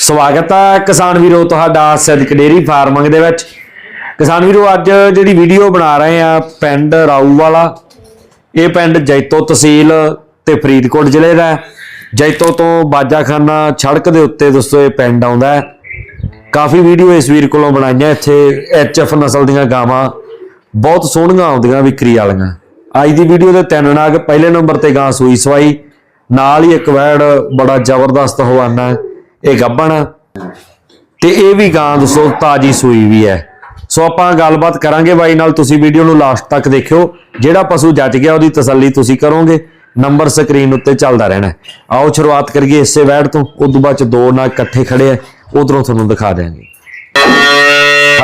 ਸਵਾਗਤ ਹੈ ਕਿਸਾਨ ਵੀਰੋ, ਤੁਹਾਡਾ ਸਦਕ ਡੇਰੀ ਫਾਰਮਿੰਗ ਦੇ ਵਿੱਚ। ਕਿਸਾਨ ਵੀਰੋ, ਅੱਜ ਜਿਹੜੀ ਵੀਡੀਓ ਬਣਾ ਰਹੇ ਆ ਪਿੰਡ ਰਾਊ ਵਾਲਾ, ਇਹ ਪਿੰਡ ਜੈਤੋ ਤਹਿਸੀਲ ਤੇ ਫਰੀਦਕੋਟ ਜ਼ਿਲ੍ਹੇ ਦਾ ਜੈਤੋ ਤੋਂ ਬਾਜਾਖਾਨਾ ਸੜਕ ਦੇ ਉੱਤੇ ਦੋਸਤੋ, ਇਹ ਪਿੰਡ ਆਉਂਦਾ ਹੈ। ਕਾਫੀ ਵੀਡੀਓ ਇਸ ਵੀਰ ਕੋਲੋਂ ਬਣਾਈਆਂ, ਇੱਥੇ ਐਚਐਫ ਨਸਲ ਦੀਆਂ ਗਾਵਾਂ, ਬਹੁਤ ਸੋਹਣੀਆਂ ਆਉਂਦੀਆਂ ਵਿਕਰੀ ਵਾਲੀਆਂ। ਅੱਜ ਦੀ ਵੀਡੀਓ ਦੇ ਤਿੰਨ ਨਾਗ, ਪਹਿਲੇ ਨੰਬਰ ਤੇ ਗਾਂ ਸੂਈ ਸਵਾਈ, ਨਾਲ ਹੀ ਇੱਕ ਵੈੜ ਬੜਾ ਜ਼ਬਰਦਸਤ ਹਵਾਨਾ ਹੈ। ਇਹ ਗੱਬਣ। ਤੇ ਇਹ ਵੀ ਗਾਂ ਦੋਸਤੋ ਤਾਜੀ ਸੂਈ ਵੀ ਹੈ। ਸੋ ਆਪਾਂ ਗੱਲਬਾਤ ਕਰਾਂਗੇ ਬਾਈ ਨਾਲ ਤੁਸੀਂ ਵੀਡੀਓ ਨੂੰ ਲਾਸਟ ਤੱਕ ਦੇਖਿਓ। ਜਿਹੜਾ ਪਸ਼ੂ ਜੱਜ ਗਿਆ ਉਹਦੀ ਤਸੱਲੀ ਤੁਸੀਂ ਕਰੋਗੇ। ਨੰਬਰ ਸਕਰੀਨ ਉੱਤੇ ਚੱਲਦਾ ਰਹਿਣਾ। ਆਓ ਸ਼ੁਰੂਆਤ ਕਰੀਏ ਇਸੇ ਵੈੜ ਤੋਂ। ਉਦੋਂ ਬਾਅਦ ਚ ਦੋ ਨਾਲ ਇਕੱਠੇ ਖੜੇ ਆ। ਉਧਰੋਂ ਤੁਹਾਨੂੰ ਦਿਖਾ ਦਿਆਂਗੇ।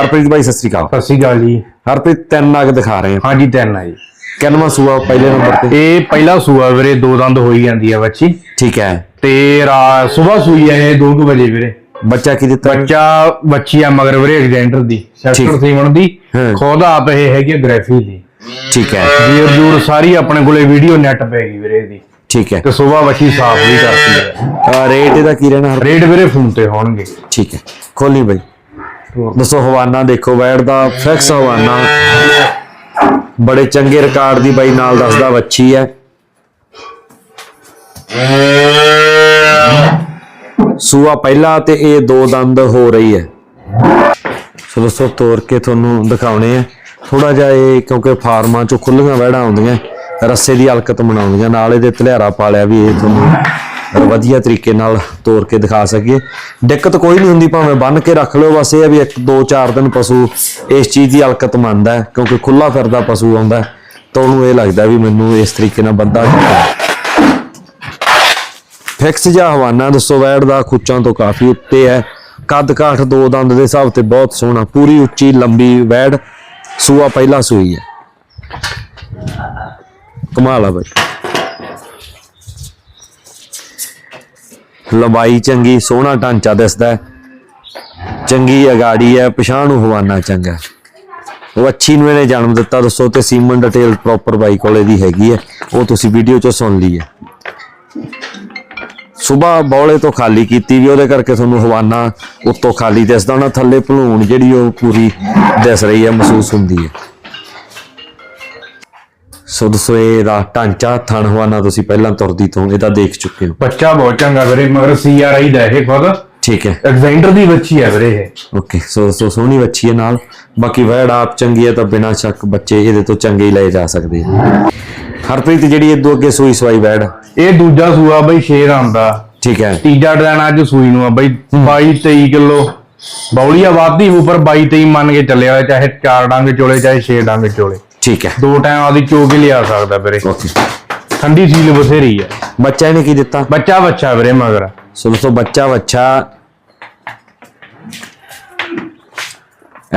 ਹਰਪ੍ਰੀਤ ਬਾਈ ਸਤਿ ਸ੍ਰੀ ਅਕਾਲ। ਸਤਿ ਸ਼੍ਰੀ ਅਕਾਲ ਜੀ। ਹਰਪ੍ਰੀਤ ਤਿੰਨ ਨਾਗ ਦਿਖਾ ਰਹੇ ਆ। ਹਾਂਜੀ ਤਿੰਨ ਆ ਜੀ। ਕਿੰਨਵਾਂ ਸੂਆ ਪਹਿਲੇ ਨੰਬਰ ਤੇ? ਇਹ ਪਹਿਲਾ ਸੂਆ ਵੀਰੇ ਦੋ ਦੰਦ ਹੋਈ ਜਾਂਦੀ ਆ ਬੱਚੀ। ਠੀਕ ਹੈ। ਤੇ ਸਵੇਰ ਸੂਈ ਇਹ 2 ਵਜੇ ਵੀਰੇ। ਬੱਚਾ ਕੀ ਦਿੱਤਾ? ਬੱਚਾ ਬੱਚੀ ਆ ਮਗਰ ਵੀਰੇ ਐਗਜ਼ੈਂਟਰ ਦੀ। ਸੈਕਟਰ ਸੀਮਨ ਦੀ। ਹਾਂ। ਖੁਦ ਆਪ ਇਹ ਹੈਗੀ ਗ੍ਰੈਫੀ ਦੀ ਠੀਕ ਹੈ। ਜੀਰ ਜੂਰ ਸਾਰੀ ਆਪਣੇ ਕੋਲੇ ਵੀਡੀਓ ਨੈਟ ਪੈ ਗਈ ਵੀਰੇ ਦੀ ਠੀਕ ਹੈ। ਤੇ ਸਵੇਰ ਬੱਚੀ ਸਾਫ਼ ਵੀ ਕਰਦੀ ਹੈ ਰੇਟ ਇਹਦਾ ਕੀ ਰਹਿਣਾ? ਰੇਟ ਵੀਰੇ ਫੋਨ ਤੇ ਹੋਣਗੇ। ਠੀਕ ਹੈ। ਖੋਲੀ ਬਾਈ। ਦੱਸੋ ਹਵਾਨਾ ਦੇਖੋ ਵੈੜ ਦਾ ਫਿਕਸ ਹਵਾਨਾ। ਬੜੇ ਚੰਗੇ ਰਿਕਾਰਡ ਦੀ ਬਾਈ ਨਾਲ ਦੱਸਦਾ ਵੱਛੀ ਹੈ। ਸੂਆ ਪਹਿਲਾ ਤੇ ਇਹ ਦੋ ਦੰਦ ਹੋ ਰਹੀ ਹੈ। ਸੋ ਦੋਸਤੋ ਤੋੜ ਕੇ ਤੁਹਾਨੂੰ ਦਿਖਾਉਣੇ ਆ। ਥੋੜਾ ਜਿਹਾ ਇਹ ਕਿਉਂਕਿ ਫਾਰਮਾਂ ਚੋਂ ਖੁੱਲੀਆਂ ਵੈੜਾਂ ਆਉਂਦੀਆਂ, ਰੱਸੇ ਦੀ ਹਲਕਤ ਬਣਾਉਂਦੀਆਂ, ਨਾਲ ਇਹਦੇ ਧਲਿਆਰਾ ਪਾਲਿਆ ਵੀ ਇਹ ਤੁਹਾਨੂੰ ਵਧੀਆ ਤਰੀਕੇ ਨਾਲ ਤੋੜ ਕੇ ਦਿਖਾ ਸਕੀਏ। ਦਿੱਕਤ ਕੋਈ ਨਹੀਂ ਹੁੰਦੀ, ਭਾਵੇਂ ਬੰਨ ਕੇ ਰੱਖ ਲਿਓ, ਬਸ ਇਹ ਆ ਵੀ ਇੱਕ, ਦੋ, ਚਾਰ ਦਿਨ ਪਸ਼ੂ ਇਸ ਚੀਜ਼ ਦੀ ਹਲਕਤ ਮੰਨਦਾ ਕਿਉਂਕਿ ਖੁੱਲਾ ਫਿਰਦਾ ਪਸ਼ੂ ਆਉਂਦਾ ਤਾਂ ਉਹਨੂੰ ਇਹ ਲੱਗਦਾ ਵੀ ਮੈਨੂੰ ਇਸ ਤਰੀਕੇ ਨਾਲ ਬੰਦਾ ਫਿਕਸ ਜਿਹਾ ਹਵਾਨਾ, ਦੱਸੋ ਵੈੜ ਦਾ ਖੁੱਚਾਂ ਤੋਂ ਕਾਫੀ ਉੱਤੇ ਹੈ। ਕੱਦ ਕਾਠ ਦੋ ਦੰਦ ਦੇ ਹਿਸਾਬ ਤੇ ਬਹੁਤ ਸੋਹਣਾ, ਪੂਰੀ ਉੱਚੀ ਲੰਬੀ ਵੈੜ ਸੂਆ ਪਹਿਲਾ ਸੂਈ ਹੈ। ਕਮਾਲ ਆ ਬਾਈ। ਲੰਬਾਈ ਚੰਗੀ, ਸੋਹਣਾ ਢਾਂਚਾ ਦਿਸਦਾ ਹੈ। ਚੰਗੀ ਅਗਾੜੀ ਹੈ, ਪਛਾਣ ਨੂੰ ਹਵਾਨਾ ਚੰਗਾ ਉਹ ਅੱਛੀ ਨੂੰ ਇਹਨੇ ਜਨਮ ਦਿੱਤਾ, ਦੱਸੋ ਤੇ ਸੀਮਨ ਡਿਟੇਲ ਪ੍ਰੋਪਰ ਬਾਈ ਕੋਲੇ ਦੀ ਹੈਗੀ ਹੈ। ਉਹ ਤੁਸੀਂ ਵੀਡੀਓ ਚੋਂ ਸੁਣ ਲਈ ਹੈ। ਸਵੇਰ ਬੌਲੇ ਤੋਂ ਖਾਲੀ ਕੀਤੀ ਵੀ ਉਹਦੇ ਕਰਕੇ ਤੁਹਾਨੂੰ ਹਵਾਨਾ ਉੱਤੋਂ ਖਾਲੀ ਦਿਸਦਾ ਹੋਣਾ ਥੱਲੇ ਭਲੂਣ ਜਿਹੜੀ ਉਹ ਪੂਰੀ ਦਿਸ ਰਹੀ ਹੈ ਮਹਿਸੂਸ ਹੁੰਦੀ ਹੈ। ਸੋ ਦੋਸਤੋ ਇਹਦਾ ਢਾਂਚਾ ਥਣ ਹਵਾਨਾ ਤੁਸੀਂ ਪਹਿਲਾਂ ਤੁਰਦੀ ਤੋਂ ਇਹਦਾ ਦੇਖ ਚੁੱਕੇ ਹੋ। ਬੱਚਾ ਬਹੁਤ ਚੰਗਾ ਵੀਰੇ ਮਗਰ ਸੀਆਰਆਈ ਦਾ ਇਹ ਖੁਦ। ਠੀਕ ਹੈ। ਐਗਜ਼ੈਂਟਰ ਦੀ ਬੱਚੀ ਆ ਵੀਰੇ ਇਹ। ਓਕੇ ਸੋ ਸੋ ਸੋਹਣੀ ਬੱਚੀ ਹੈ ਨਾਲ। ਬਾਕੀ ਵੈੜ ਆਪ ਚੰਗੀ ਹੈ ਤਾਂ ਬਿਨਾਂ ਸ਼ੱਕ ਬੱਚੇ ਇਹਦੇ ਤੋਂ ਚੰਗੇ ਹੀ ਲਏ ਜਾ ਸਕਦੇ ਆ। ਹਰਪ੍ਰੀਤ ਜਿਹੜੀ ਇਹ ਦੋ ਅੱਗੇ ਸੂਈ ਸਵਾਈ ਵੈੜ ਇਹ ਦੂਜਾ ਸੂਆ ਬਈ ਸ਼ੇਰ ਆਂਦਾ ਠੀਕ ਹੈ। ਤੀਜਾ ਡੈਣ ਅੱਜ ਸੂਈ ਨੂੰ ਆ ਬਈ 22 23 ਕਿਲੋ। ਬੌਲੀਆ ਵਾਧੀ ਉੱਪਰ 22 23 ਮੰਨ ਕੇ ਚੱਲਿਆ ਹੋਇਆ, ਚਾਹੇ ਚਾਰ ਡੰਗ ਚੋਲੇ ਚਾਹੇ ਛੇ ਡੰਗ ਚੋਲੇ। ਠੀਕ ਹੈ। ਦੋ ਟਾਈਮ ਆਦੀ ਚੋ ਕੇ ਲਿਆ ਸਕਦਾ ਵੀਰੇ। ਓਕੇ। ਠੰਡੀ ਸੀਲ ਬਥੇਰੀ ਹੈ ਬੱਚਾ ਇਹਨੇ ਕੀ ਦਿੱਤਾ? ਬੱਚਾ ਬੱਚਾ ਵੀਰੇ ਮਗਰ। ਸੋ ਦੋਸਤੋ ਬੱਚਾ ਬੱਚਾ।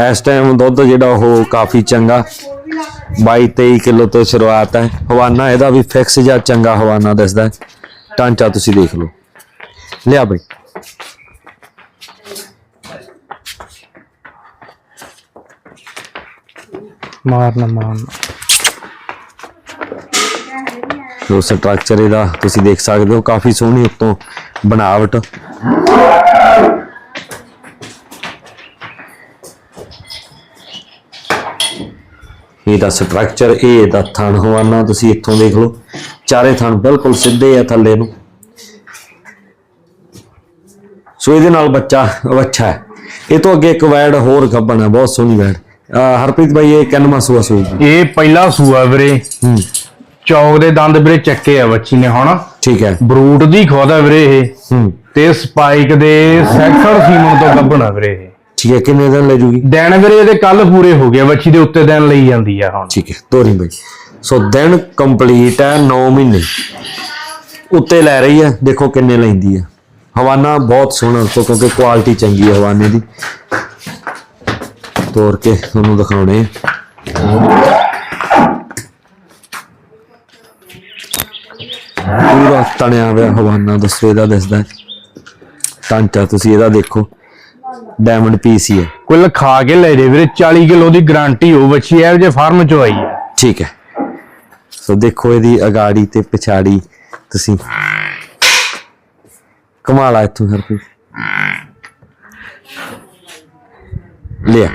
ਇਸ ਟਾਈਮ ਦੁੱਧ ਜਿਹੜਾ ਉਹ ਕਾਫੀ ਚੰਗਾ। 22 23 ਕਿਲੋ ਤੋਂ ਸ਼ੁਰੂਆਤ ਹੈ। ਹਵਾਨਾ ਇਹਦਾ ਵੀ ਫਿਕਸ ਜਾਂ ਚੰਗਾ ਹਵਾਨਾ ਦਿਸਦਾ ਹੈ। ਢਾਂਚਾ ਤੁਸੀਂ ਦੇਖ ਲਓ। ਲਿਆ ਬਈ। ਮਾਰਨਾ ਮਾਰਨਾ। ਜੋ ਸਟਰਕਚਰ ਇਹਦਾ ਤੁਸੀਂ ਦੇਖ ਸਕਦੇ ਹੋ। ਕਾਫੀ ਸੋਹਣੀ ਉੱਤੋਂ ਬਣਾਵਟ। ਇਹਦਾ ਸਟਰਕਚਰ ਇਹ ਇਹਦਾ ਥਣ ਹਵਾਨਾ ਤੁਸੀਂ ਇੱਥੋਂ ਦੇਖ ਲਓ। ਚਾਰੇ ਥਣ ਬਿਲਕੁਲ ਸਿੱਧੇ ਆ ਥੱਲੇ ਨੂੰ। ਸੋ ਇਹਦੇ ਨਾਲ ਬੱਚਾ ਅੱਛਾ ਹੈ। ਇਹ ਤੋਂ ਅੱਗੇ ਇੱਕ ਵੈੜ ਹੋਰ ਗੱਬਣ ਹੈ ਬਹੁਤ ਸੋਹਣੀ ਵੈੜ। ਹਰਪ੍ਰੀਤ ਭਾਈ ਇਹ ਕਿੰਨਵਾਂ ਸੂਆ ਸੂਈ ਇਹ ਪਹਿਲਾ ਸੂਆ ਵੀਰੇ। ਹੂੰ। ਚੌਕ ਦੇ ਦੰਦ ਵੀਰੇ ਚੱਕੇ ਆ ਬੱਚੀ ਨੇ ਹੁਣ ਠੀਕ ਹੈ। ਬਰੂਟ ਦੀ ਖੁਦ ਵੀਰੇ ਇਹ। ਹੂੰ। ਤੇ ਸਪਾਈਕ ਦੇ ਸੈਕਟਰ ਸੀਮਨ ਤੋਂ ਗੱਭਣਾ ਵੀਰੇ ਇਹ। ਠੀਕ ਹੈ ਕਿੰਨੇ ਦਿਨ ਲੈ ਜੂਗੀ? ਦਿਨ ਵੀਰੇ ਇਹਦੇ ਕੱਲ ਪੂਰੇ ਹੋ ਗਏ ਬੱਚੀ ਦੇ ਉੱਤੇ ਦਿਨ ਲਈ ਜਾਂਦੀ ਆ ਹੁਣ। ਠੀਕ ਹੈ ਤੋਰੀ ਬਈ। ਸੋ ਦਿਨ ਕੰਪਲੀਟ ਹੈ 9 ਮਹੀਨੇ। ਉੱਤੇ ਲੈ ਰਹੀ ਹੈ ਦੇਖੋ ਕਿੰਨੇ ਲੈਂਦੀ ਹੈ। ਹਵਾਨਾ ਬਹੁਤ ਸੋਹਣਾ ਸੋ ਕਿਉਂਕਿ ਕੁਆਲਿਟੀ ਚੰਗੀ ਹੈ ਹਵਾਨੇ ਦੀ। ਤੋੜ ਕੇ ਤੁਹਾਨੂੰ ਦਿਖਾਉਣੇ। ਪੂਰਾ ਤਣਿਆ ਹੋਇਆ ਹਵਾਨਾ ਦੱਸੋ ਇਹਦਾ ਦਿਸਦਾ। ਢਾਂਚਾ ਤੁਸੀਂ ਇਹਦਾ ਦੇਖੋ। ਡਾਇਮੰਡ ਪੀਸ ਹੀ ਹੈ। ਕੁੱਲ ਖਾ ਕੇ ਲੈ ਜੇ ਵੀਰੇ 40 ਕਿਲੋ ਦੀ ਗਾਰੰਟੀ ਹੋ ਬੱਚੀ ਐ ਜੇ ਫਾਰਮ ਚੋਂ ਆਈ ਹੈ। ਠੀਕ ਹੈ। ਸੋ ਦੇਖੋ ਇਹਦੀ ਅਗਾੜੀ ਤੇ ਪਿਛਾੜੀ ਤੁਸੀਂ ਕਮਾਲ ਇੱਥੋਂ ਹਰ ਕੋਈ। ਲਿਆ।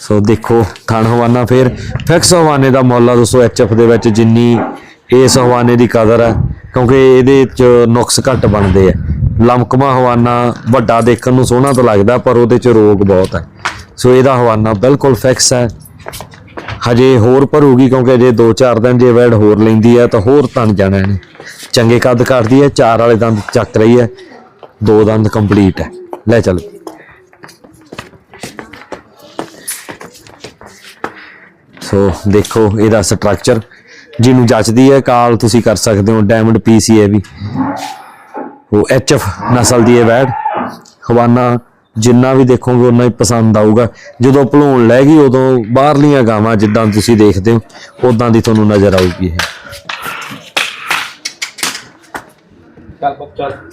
ਸੋ ਦੇਖੋ ਥਣ ਹਵਾਨਾ ਫੇਰ। ਫਿਕਸ ਹਵਾਨੇ ਦਾ ਮੁੱਲ ਆ ਦੋਸਤੋ ਐਚਐਫ ਦੇ ਵਿੱਚ ਜਿੰਨੀ ਇਸ ਹਵਾਨੇ ਦੀ ਕਦਰ ਹੈ ਕਿਉਂਕਿ ਇਹਦੇ ਚ ਨੁਕਸ ਘੱਟ ਬਣਦੇ ਆ। ਲਮਕਮਾ ਹਵਾਨਾ ਵੱਡਾ ਦੇਖਣ ਨੂੰ ਸੋਹਣਾ ਤਾਂ ਲੱਗਦਾ, ਪਰ ਉਹਦੇ ਚ ਰੋਗ ਬਹੁਤ ਹੈ। ਸੋ ਇਹਦਾ ਹਵਾਨਾ ਬਿਲਕੁਲ ਫਿਕਸ ਹੈ। ਹਜੇ ਹੋਰ ਭਰੂਗੀ ਕਿਉਂਕਿ ਅਜੇ 2-4 ਦਿਨ ਜੇ ਵੈਡ ਹੋਰ ਲੈਂਦੀ ਹੈ ਤਾਂ ਹੋਰ ਤਣ ਜਾਣਾ ਇਹਨੇ। ਚੰਗੇ ਕੱਦ ਕਰਦੀ ਹੈ, ਚਾਰ ਵਾਲੇ ਦੰਦ ਚੱਕ ਰਹੀ ਹੈ। ਦੋ ਦੰਦ ਕੰਪਲੀਟ ਹੈ। ਲੈ ਚੱਲ। ਸੋ ਦੇਖੋ ਇਹਦਾ ਸਟਰਕਚਰ ਜਿਹਨੂੰ ਜੱਚਦੀ ਹੈ, ਕਾਲ ਤੁਸੀਂ ਕਰ ਸਕਦੇ ਹੋ ਡਾਇਮੰਡ ਪੀਸੀ ਹੈ ਵੀ। ਉਹ ਐਚਐਫ ਨਸਲ ਦੀ ਹੈ ਵੈਡ ਹਵਾਨਾ ਜਿੰਨਾ ਵੀ ਦੇਖੋਗੇ ਉਨਾ ਹੀ ਪਸੰਦ ਆਊਗਾ। ਜਦੋਂ ਭਲੂਣ ਲੈ ਗਈ ਉਦੋਂ ਬਾਹਰਲੀਆਂ ਗਾਵਾਂ ਜਿੱਦਾਂ ਤੁਸੀਂ ਦੇਖਦੇ ਹੋ ਉਦਾਂ ਦੀ ਤੁਹਾਨੂੰ ਨਜ਼ਰ ਆਊਗੀ ਇਹ।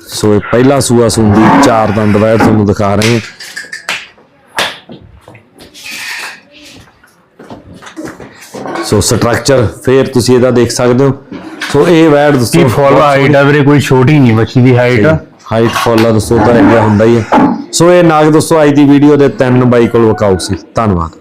ਸੋ ਇਹ ਪਹਿਲਾ ਸੂਆ ਸੁੰਦੀ ਚਾਰ ਦੰਦ ਵੈਡ ਤੁਹਾਨੂੰ ਦਿਖਾ ਰਹੇ ਹਾਂ। ਸੋ ਸਟਰਕਚਰ ਫੇਰ ਤੁਸੀਂ ਇਹਦਾ ਦੇਖ ਸਕਦੇ ਹੋ। ਸੋ ਇਹ ਵੈਡ ਕੀ ਦੋਸਤੋ ਫੁੱਲ ਹਾਈਟ ਆ ਵੀਰੇ ਕੋਈ ਛੋਟੀ ਨਹੀਂ ਬੱਚੀ ਦੀ ਹਾਈਟ ਹਾਈਟ ਫੁੱਲ ਆ ਦੋਸਤੋ ਤਾਂ ਇੰਨਾ ਹੁੰਦਾ ਹੀ ਹੈ ਸੋ ਇਹ ਨਾਗ ਦੋਸਤੋ ਅੱਜ ਦੀ ਵੀਡੀਓ ਦੇ ਤਿੰਨ ਬਾਈ ਕੋਲ ਵਕਾਊ ਸੀ। ਧੰਨਵਾਦ।